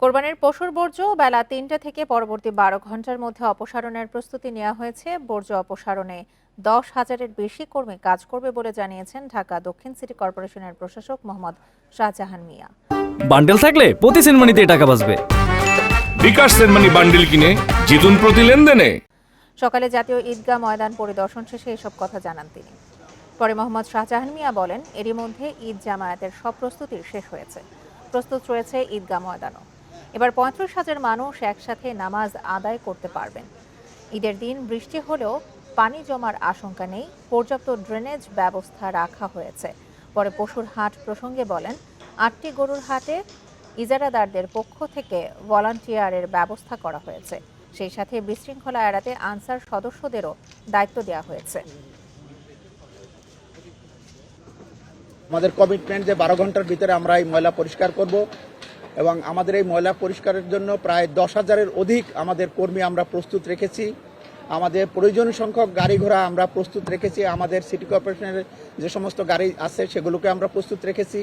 কোরবানির পশুর বর্জ্য বেলা তিনটা থেকে পরবর্তী বারো ঘণ্টার মধ্যে অপসারণের প্রস্তুতি নেওয়া হয়েছে। বর্জ্য অপসারণে দশ হাজারের বেশি কর্মী কাজ করবে বলে জানিয়েছেন ঢাকা দক্ষিণ সিটি কর্পোরেশনের প্রশাসক মোহাম্মদ শাহজাহান মিয়া। বান্ডেল থাকলে প্রতি সেনমানিতে টাকা বাঁচবে। বিকাশ সেনমানি বান্ডিল কিনে জিতুন প্রতি লেনদেনে। সকালে জাতীয় ঈদগাহ ময়দান পরিদর্শন শেষে এসব কথা জানান তিনি। পরে মোহাম্মদ শাহজাহান মিয়া বলেন এরই মধ্যে ঈদ জামায়াতের সব প্রস্তুতি শেষ হয়েছে। প্রস্তুত রয়েছে ঈদগাহ ময়দানও। এবার পঁয়ত্রিশ হাজার মানুষ একসাথে নামাজ আদায় করতে পারবেন। ঈদের দিন বৃষ্টি হলেও পানি জমার আশঙ্কা নেই, পর্যাপ্ত ড্রেনেজ ব্যবস্থা রাখা হয়েছে। পরে পশুর হাট প্রসঙ্গে বলেন, আটটি গরুর হাটে ইজারাদারদের পক্ষ থেকে ভলান্টিয়ারের ব্যবস্থা করা হয়েছে। সেই সাথে বিশৃঙ্খলা এড়াতে আনসার সদস্যদেরও দায়িত্ব দেওয়া হয়েছে। আমাদের কমিটমেন্ট যে বারো ঘণ্টার ভিতরে আমরা এই ময়লা পরিষ্কার করব এবং আমাদের এই ময়লা পরিষ্কারের জন্য প্রায় দশ হাজারের অধিক আমাদের কর্মী আমরা প্রস্তুত রেখেছি। আমাদের প্রয়োজন সংখ্যক গাড়ি ঘোড়া আমরা প্রস্তুত রেখেছি। আমাদের সিটি কর্পোরেশনের যে সমস্ত গাড়ি আছে সেগুলোকে আমরা প্রস্তুত রেখেছি।